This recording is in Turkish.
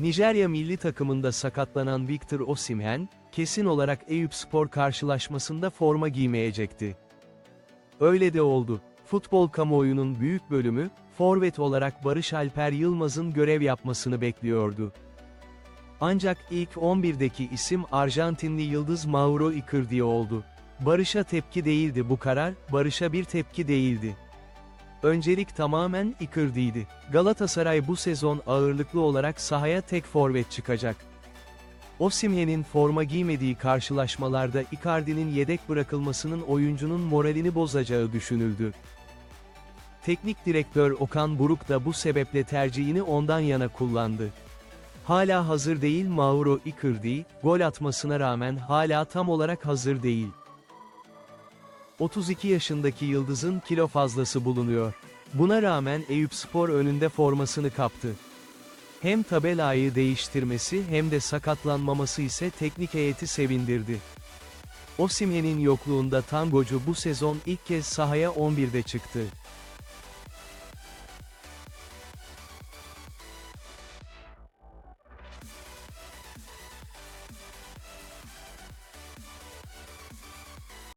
Nijerya milli takımında sakatlanan Victor Osimhen, kesin olarak Eyüpspor karşılaşmasında forma giymeyecekti. Öyle de oldu. Futbol kamuoyunun büyük bölümü, forvet olarak Barış Alper Yılmaz'ın görev yapmasını bekliyordu. Ancak ilk 11'deki isim Arjantinli yıldız Mauro Icardi oldu. Barış'a tepki değildi bu karar, Barış'a bir tepki değildi. Öncelik tamamen Icardi'ydi. Galatasaray bu sezon ağırlıklı olarak sahaya tek forvet çıkacak. Osimhen'in forma giymediği karşılaşmalarda Icardi'nin yedek bırakılmasının oyuncunun moralini bozacağı düşünüldü. Teknik direktör Okan Buruk da bu sebeple tercihini ondan yana kullandı. Hala hazır değil Mauro Icardi, gol atmasına rağmen hala tam olarak hazır değil. 32 yaşındaki yıldızın kilo fazlası bulunuyor. Buna rağmen Eyüpspor önünde formasını kaptı. Hem tabelayı değiştirmesi hem de sakatlanmaması ise teknik heyeti sevindirdi. Osimhen'in yokluğunda tangocu bu sezon ilk kez sahaya 11'de çıktı.